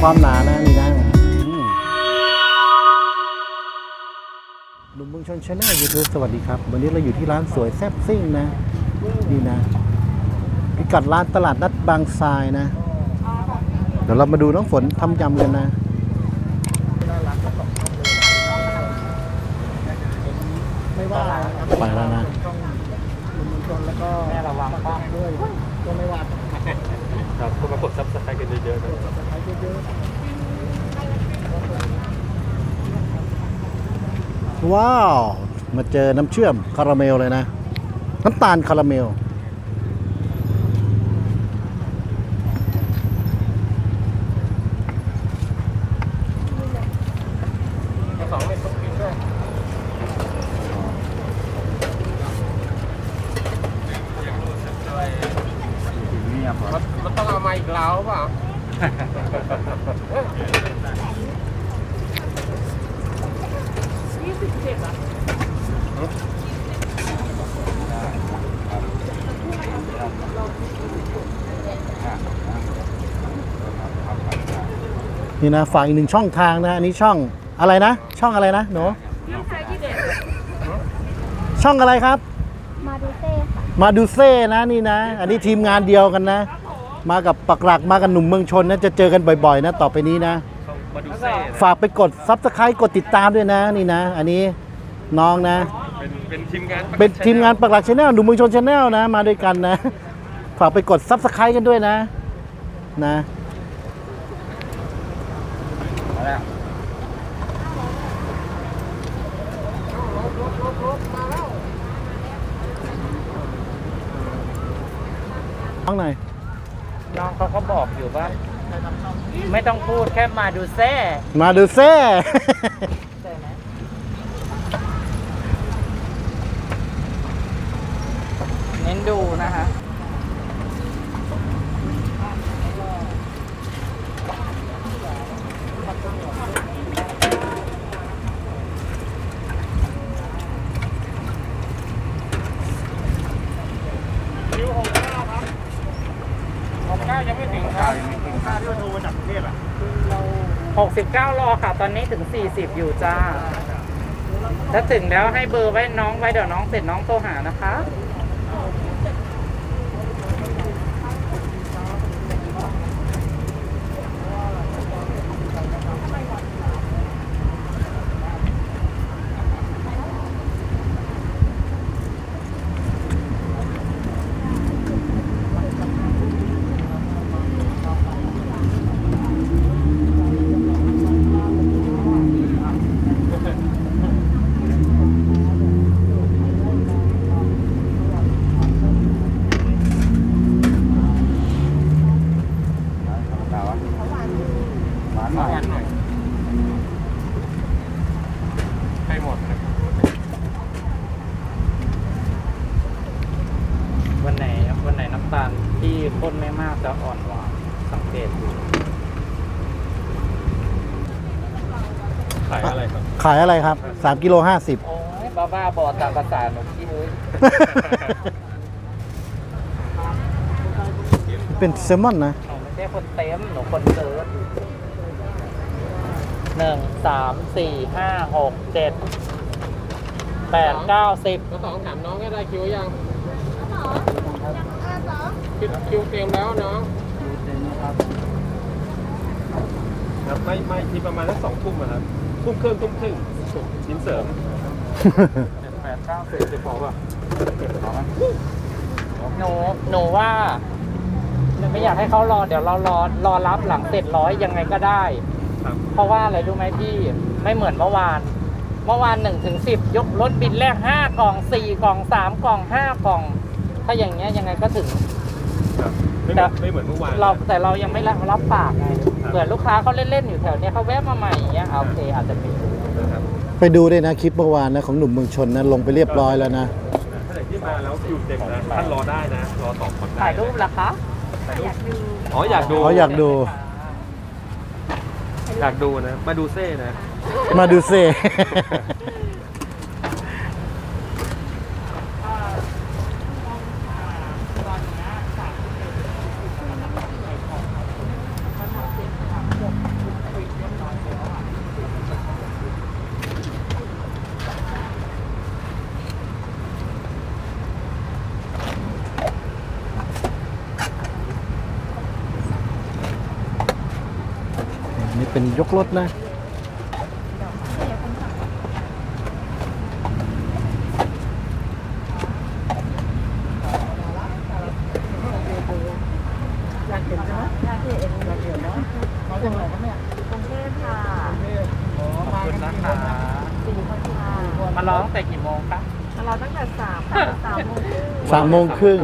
ความหนาดูความหนานะนี่นะอืมหนุ่มเมืองชนชาแนลยูทูบสวัสดีครับ วันนี้เราอยู่ที่ร้านสวยแซ่บซิ่งนะนี่นะพิกัดร้านตลาดนัดบางทรายนะ เดี๋ยวเรามาดูน้องฝนทำยำกันนะไม่ว่าไปแล้วนะช่องลุงมงคลแล้วก็แม่ระวังป้องด้วยก็ไม่ว่าครับก็มากดซับสไครต์กันเยอะๆนะใช้เยอะ ว้าว มาเจอน้ำเชื่อมคาราเมลเลยนะ น้ำตาลคาราเมลเม็ดต้องกินด้วยมันมันต้องเอามา อีกแล้วเปล่านี่นะฝากอีกหนึ่งช่องทางนะ อันนี้ช่องอะไรนะ ช่องอะไรนะหนูช่องอะไรครับ มาดูเซ่ค่ะมาดูเซ่นะนี่นะ อันนี้ทีมงานเดียวกันนะ มากับปักหลักมากับหนุ่มเมืองชนนะจะเจอกันบ่อยๆ นะต่อไปนี้นะ มาดูเซ่นะฝากไปกดซับสไครต์กดติดตามด้วยนะนี่นะ อันนี้น้องนะ เป็นเป็นทีมงานเป็นทีมงานปักหลักชาแนลหนุ่มเมืองชนชาแนลนะ มาด้วยกันนะ ฝากไปกดซับสไครต์กันด้วยนะ นะน้องหน่อยน้อง เขาก็บอกอยู่ว่า ไม่ต้องพูดแค่มาดูแซ่ มาดูแซ่ ใช่ไหมเน้นดูนะคะ คิวหกเก้าครับหกเก้ายังไม่ถึงครับ 69รอค่ะ ตอนนี้ถึง 40 อยู่จ้าถ้าถึงแล้วให้เบอร์ไว้น้องไว้เดี๋ยวน้องเสร็จน้องโทรหานะคะ หวานหน่อยให้หมดนะ วันไหนวันไหนน้ำ ตาลที่ข้นไม่มากจะอ่อนหวานสังเกตดูขายอะไรครับ ขายอะไรครับ3กิโล50 โอ้ยบ้าบ้าๆบอตามภาษาหนูพี่เอ้ยเป็นแซลมอนนะ หนูไม่ใช่คนเต็มหนูคนเซิร์ชหนึ่งสามสี่ห้าหกเจ็ดแปดเก้าสิบก็สองถามน้องก็ได้คิวยัง คิวคิวเต็มแล้วน้องครับไม่ไม่ที่ประมาณสักสองทุ่มอะครับทุ่มครึ่งทุ่มครึ่งชิ้นเสริมแปดเก้าสิบจะบอกว่าหนูหนูว่าไม่อยากให้เขารอเดี๋ยวเรารอรอรับหลังเสร็จร้อยยังไงก็ได้ครับเพราะว่าอะไรรู้ไหมพี่ไม่เหมือนเมื่อวาน เมื่อวานหนึ่งถึงสิบยกรถบินแรกห้ากล่องสี่กล่องสามกล่องห้ากล่อง ถ้าอย่างเงี้ยยังไงก็ถึง ครับไม่เหมือนไม่เหมือนเมื่อวานเราแต่เรายังไม่รับรับปากไงครับเผื่อลูกค้าเขาเล่นๆอยู่แถวเนี้ยเขาแวะมาใหม่อย่างเงี้ยอะโอเคอาจจะมีนะครับไปดูด้วยนะคลิปเมื่อวานนะของหนุ่มเมืองชนนะลงไปเรียบร้อยแล้วนะถ้าไหนที่มาแล้วคิวเต็มนะท่านรอได้นะรอสองคนได้ถ่ายรูปละคะถ่ายรูปอ๋ออยากดูอ๋ออยากดูอยากดูนะ มาดูเซ่นะ มาดูเซ่ เป็นยกรถนะกรุงเทพค่ะขอบคุณนะคะสี่คนค่ะมาร้องแต่กี่โมงคะเราตั้งแต่สามค่ะสามโมงครึ่งสามโมงครึ่ง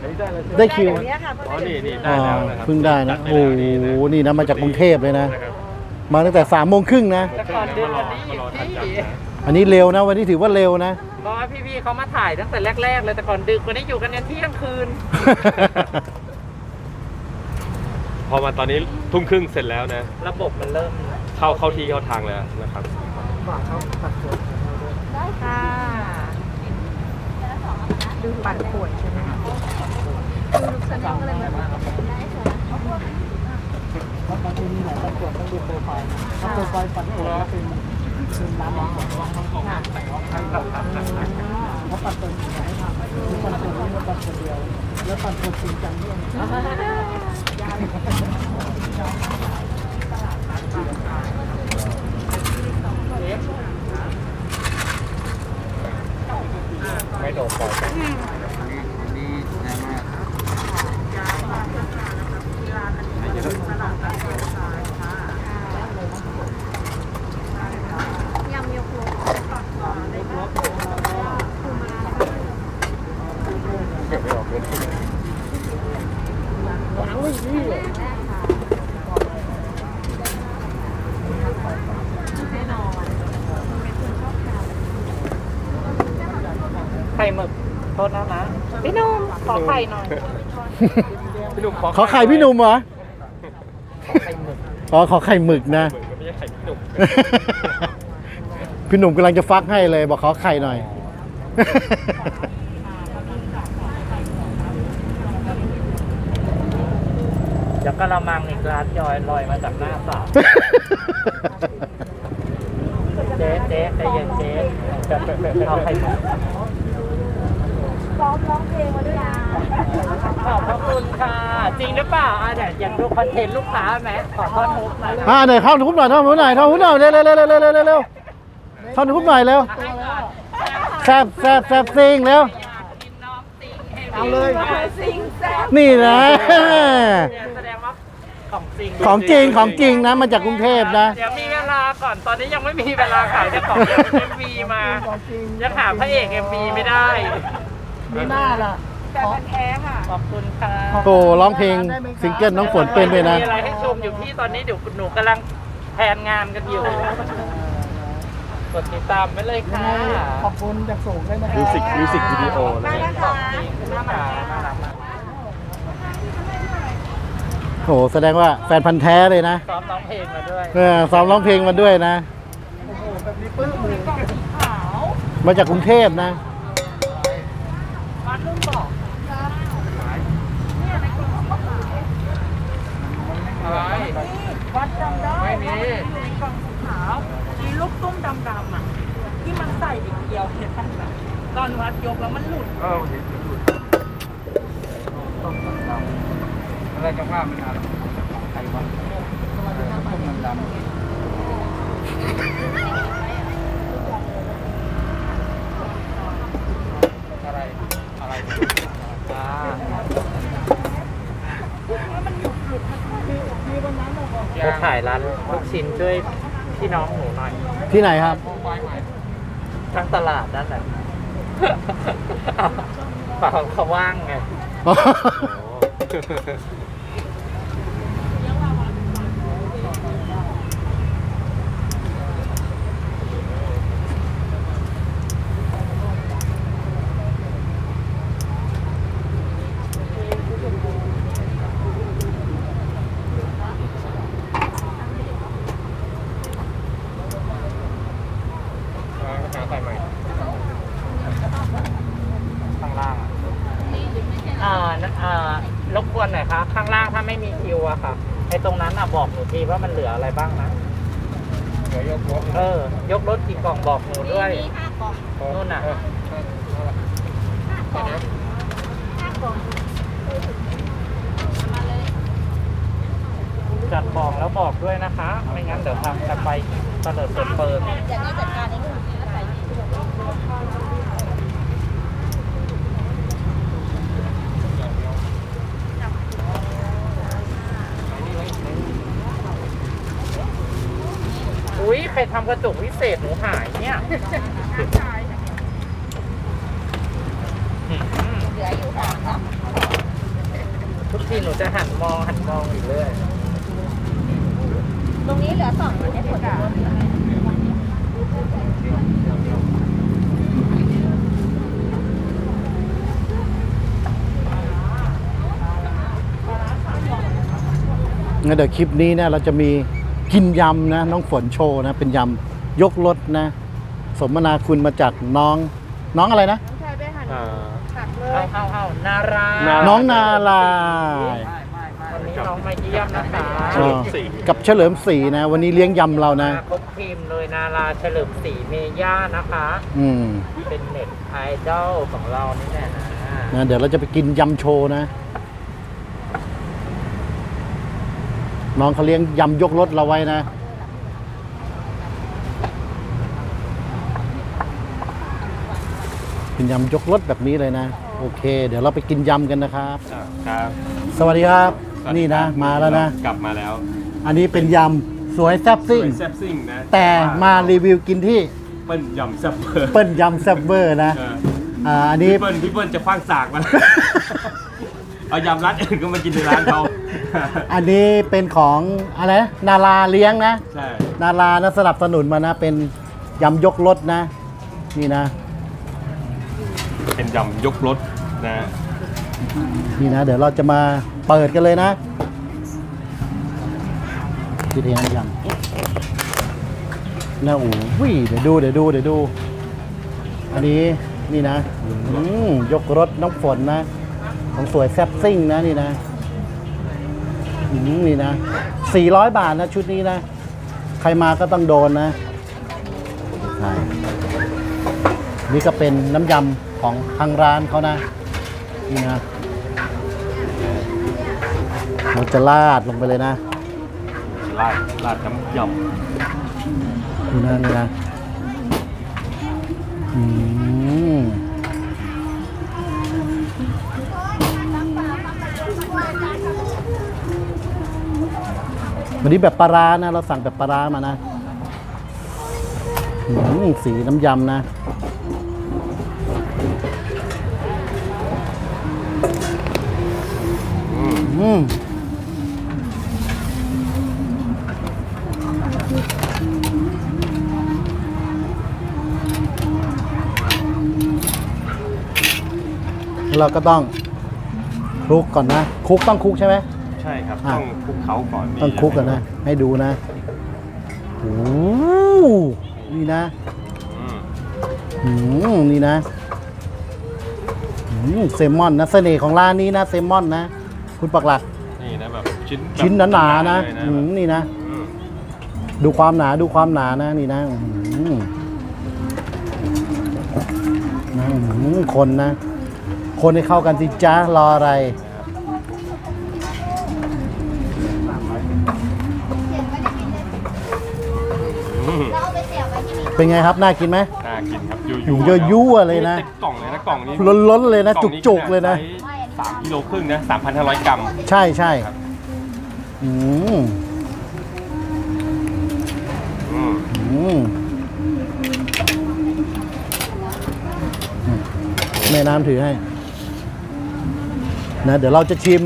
ได้เลยได้คิวเดี๋ยวนี้ค่ะอ๋อนี่นี่อ๋ได้อแล้วนะครับเพิ่งได้นะจัโอ้ปแล้วโห นี่นะมาจากกรุงเทพเลยนะ นะครับมาตั้งแต่สามโมงครึ่งนะ แต่ก่อนเดือนวันนี้มารอทันพี่จัดนะอันนี้เร็วนะ วันนี้ถือว่าเร็วนะ เพราะว่าพี่ๆเขามาถ่ายตั้งแต่แรกๆเลยแต่ก่อนดึกวันนี้อยู่กันยันเที่ยงคืน พอมาตอนนี้ทุ่มครึ่งเสร็จแล้วนะ ระบบมันเริ่มเข้าเข้าที่เข้าทางแล้วนะครับ ได้ค่ะดูปั่นป่วยใช่ไหมคะดู ลูกสนุกอะไรแบบได้ค่ะเพราะบาทีมีหลายปรวดต้องดูโปรไฟล์ถ้าโปรไฟล์ปั่นป่วเป็นเป็นน้ำร้อนค่ะเขาปั่นตัวนี้ให้ทำมีปั่นตัวนี้มาปั่นตัวเดียว แล้วปั่นตัวจริงจังด้วยไม่โดนปล่อยำยกรถ เก็บไม่ออกเลย แน่นอนเป็นคนชอบทาน ไข่หมึกโทษนะนะพี่หนุ่มขอ ไข่หน่อยพี่หนุ่มขอไข่พี่หนุ่มเหรอขอไข่หมึกอ๋อขอไข่หมึกนะเหมือนไม่ใช่ไข่พี่หนุ่มพี่หนุ่มกำลังจะฟักให้เลย บอกขอไข่หน่อย เดี๋ยวกระมังอีกร้านจอยลอยมาจากหน้าสาวเจ๊เจ๊ใจเย็นเจ๊เอาไข่หมึกซ้อมร้องเพลงมาด้วยนะ ขอบพระคุณค่ะ จริงหรือเปล่าอะเดี๋ยวอยากดูคอนเทนต์ลูกค้าไหมขอท่อนฮุกหน่อยนะอ่าไหนเข้าหนุ่มหน่อยเข้าหนุ่มหน่อยเข้าหนุ่มหน่อยเร็วเร็วเร็วเร็วเร็วเร็วเร็วเข้าหนุ่มหน่อยเร็วให้ก่อนแซบแซบแซบซิงเร็วกินน้องติงให้เอาเลยสิงแซ่บนี่นะเนี่ยแสดงว่าของจริงของจริงของจริงนะ มาจากกรุงเทพนะ เดี๋ยวมีเวลาก่อนตอนนี้ยังไม่มีเวลาขายแต่ของเอ็มวีมายังหาพระเอกเอ็มวีไม่ได้มีหน้าล่ะ แต่มันแท้ค่ะ ขอบคุณค่ะโอ้ร้องเพลงซิงเกิลน้องฝนเป็นด้วยนะ มีอะไรให้ชมอยู่พี่ตอนนี้เดี๋ยวหนูกำลังแผนงานกันอยู่กดติดตามไปเลยค่ะขอบคุณจากสูงด้วยนะมิวสิกมิวสิกวิดีโอได้นะนะ ขอคะบคุณค่ะน่ารักมากโอ้แสดงว่าแฟนพันธ์แท้เลยนะซ้อมร้องเพลงมาด้วยเออซ้อมร้องเพลงมาด้วยนะมาจากกรุงเทพนะ วัดรุ่นบอกอะไร วัดจำได้ ไม่มี กล่องสีขาวมีลูกตุ้มดำๆอะ ที่มันใส่อีกเดียวเห็นป่ะ ตอนวัดยกแล้วมันหลุด เออเห็นอยู่อะไรจะว่ามันอะไรใครวะดำอะไร อะไรอ่าจะถ่ายร้านลูกชิ้นช่วยพี่น้องหนูหน่อย ที่ไหนครับ ทั้งตลาดนั่นแหละ เปล่าเขาว่างไง หาใส่ใหม่ ข้างล่างอะอ่านะอ่ารบกวนหน่อยครับ ข้างล่างถ้าไม่มีคิวอะค่ะไอ้ตรงนั้นอะบอกหนูทีว่ามันเหลืออะไรบ้างนะเดี๋ยวยกรถเออ ยกรถกี่กล่องบอกหนูด้วย มีห้ากล่องนู่นน่ะเออห้ากล่องห้ากล่องมาเลยจัดของแล้วบอกด้วยนะคะ ไม่งั้นเดี๋ยวทำกันไปเตลิดเปิดเปิดอย่างนี้จัดการเอง อุ้ยใครทำกระจกวิเศษหนูหายเนี่ยอืมเหลืออยู่สามสามทุกทีหนูจะหันมองหันมองอยู่เรื่อยตรงนี้เหลือสองมันได้ผลรถงั้นเดี๋ยวคลิปนี้เนี่ยเราจะมี กินยำนะน้องฝนโชว์นะเป็นยำยกรถนะ สมนาคุณมาจากน้อง น้องอะไรนะ น้องชายไปหันอ่า ตักเลเอายเอาเอานารานา น้องนาลาย วันนี้น้องมาเยี่ยมนะคะเฉลิมศรี กับเฉลิมศรีนะ วันนี้เลี้ยงยำเรานะ มาครบทีมเลยนาราเฉลิมศรีเมย่านะคะ อืมเป็นเน็ตไอดอลของเรานี่แหละนะนะเดี๋ยวเราจะไปกินยำโชว์นะ น้องเขาเลี้ยงยำยกรถเราไว้นะกินยำยกรถแบบนี้เลยนะ โอเค เดี๋ยวเราไปกินยำกันนะครับอ่าครับ สวัสดีครับ สวัสดีนี่นะครับมาแล้วนะ กลับมาแล้วอันนี้เป็นยำสวยแซ่บสซิ่งวยแซ่บซิ่งนะแต่มารีวิวกินที่เปิ้ลยำแซ่บเบอร์เปิ้ลยำแซ่บเบอร์นะเอออ่าอันนี้ พี่เปิ้ลพี่เปิ้ลจะคว้างสากมัน เอายำร้านอื่นก็มากินในร้านเขาอันนี้เป็นของอะไรนะนาราเลี้ยงนะ ใช่นารานะสนับสนุนมานะ เป็นยำยกรถนะ นี่นะ เป็นยำยกรถนะนี่นะ เดี๋ยวเราจะมาเปิดกันเลยนะที่เทียนยำนะโอ้ยเดี๋ยวดูเดี๋ยวดูเดี๋ยวดู อันนี้นี่นะอืมยกรถน้องฝนนะ ของสวยแซ่บซิ่งนะนี่นะอืมนี่นะ400บาทนะชุดนี้นะ ใครมาก็ต้องโดนนะใช่นี่ก็เป็นน้ำยำของทางร้านเขานะ นี่นะเราจะลาดลงไปเลยนะราดราดน้ำยนี่นะนี่นะอืม นนี้แบบปลาร้านะ เราสั่งแบบปลาร้ามานะอืมสีน้ำยำนะ อืมเราก็ต้องคลุกก่อนนะคลุกต้องคลุกใช่ไหม อะ ต้องคลุกเขาก่อนต้องคลุกกันนะ ให้ดูนะโอ้โหนี่นะอืมอืมนี่นะอืมเซลมอนนะเสน่ห์ของร้านนี้นะเซลมอนนะ คุณปักหลักนี่นะแบบชิ้นแบบชิ้นหนาๆนะเลยอืมนี่นะ อืมดูความหนาดูความหนานะนี่นะอืมนะอืมคนนะ คนให้เข้ากันสิจ้ารออะไร อืม เราเอาไปเสียบไว้ที่นี่ เป็นไงครับ น่ากินไหม น่ากินครับอยู่ยั่วๆเลยนะต็มกล่องเลยนะกล่องนี้ล้นๆเลยนะกล่องจุกๆเลยนะขนาดไซส์สามกิโลครึ่งนะสามพันห้าร้อยกรัม ใช่ใช่ครับอืมอืมอืมแม่น้ำถือให้ นะ เดี๋ยวเราจะชิม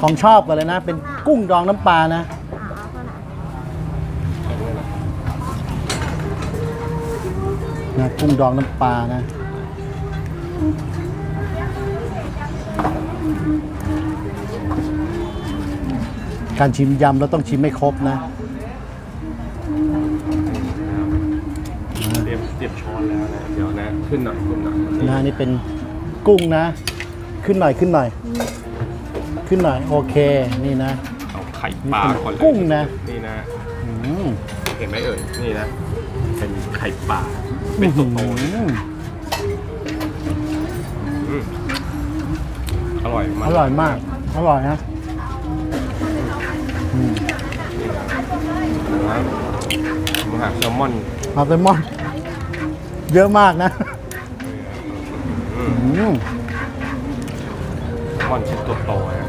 ของชอบกันเลยนะ เป็นกุ้งดองน้ำปลานะ นะกุ้งดองน้ำปลานะการชิมยำเราต้องชิมไม่ครบนะเตรียมเตรียมช้อนแล้วนะ เดี๋ยวนะ ขึ้นหน่อยขึ้นหน่อยนะนี่เป็นกุ้งนะ ขึ้นหน่อยขึ้นหน่อย ขึ้นหน่อยโอเคนี่นะเอาไข่ปลาก่อนเลยกุ้งนะ นี่นะอืมเห็นไหมเอ่ยนี่นะ เป็นไข่ปลา เป็นโตโตๆอืมอืมอร่อยมาก อร่อยมาก อร่อยนะอืมนะหมูหักแซลมอนมาเซลมอน เยอะมากนะอืมอืมแซลมอนชิ้นโตๆนะ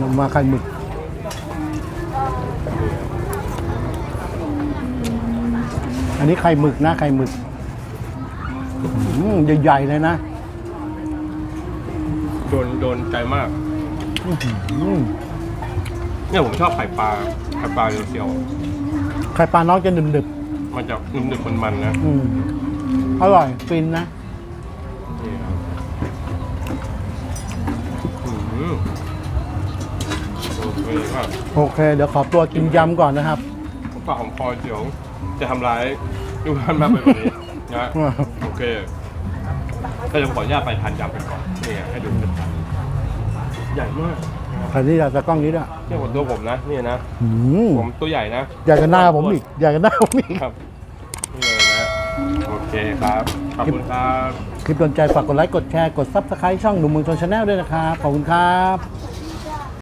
นมมาไข่หมึก อันนี้ไข่หมึกนะไข่หมึกอืมใหญ่ๆเลยนะโดนโดนใจมากอืมเนี่ยผมชอบไข่ปลาไข่ปลาเซียวไข่ปลาน้องจะหนึบๆมันจะนุ่มๆมันๆนะๆอืมอร่อยฟินนะนี่ครับอืมโอเคครับโอเคเดี๋ยวขอตัวกินยำก่อนนะครับผมฝากของพลอยเดี๋ยว จะทำร้ายทุกท่านมากไปกว่านี้นะโอเคก็จะขออนุญาตไปทานยำกันก่อนนี่ให้ดูเป็นใหญ่มากใครที่อยากจะกล้องนี้ด้วยเทียบกับตัวผมนะนี่นะอืมผมตัวใหญ่นะอยากจะหน้าผมอีกอยากจะหน้าผมอีกครับนี่เลยนะโอเคครับขอบคุณครับคลิปโดนใจฝากกดไลค์กดแชร์กดซับสไครต์ช่องหนุ่มเมืองชนชาแนลด้วยนะครับขอบคุณครับ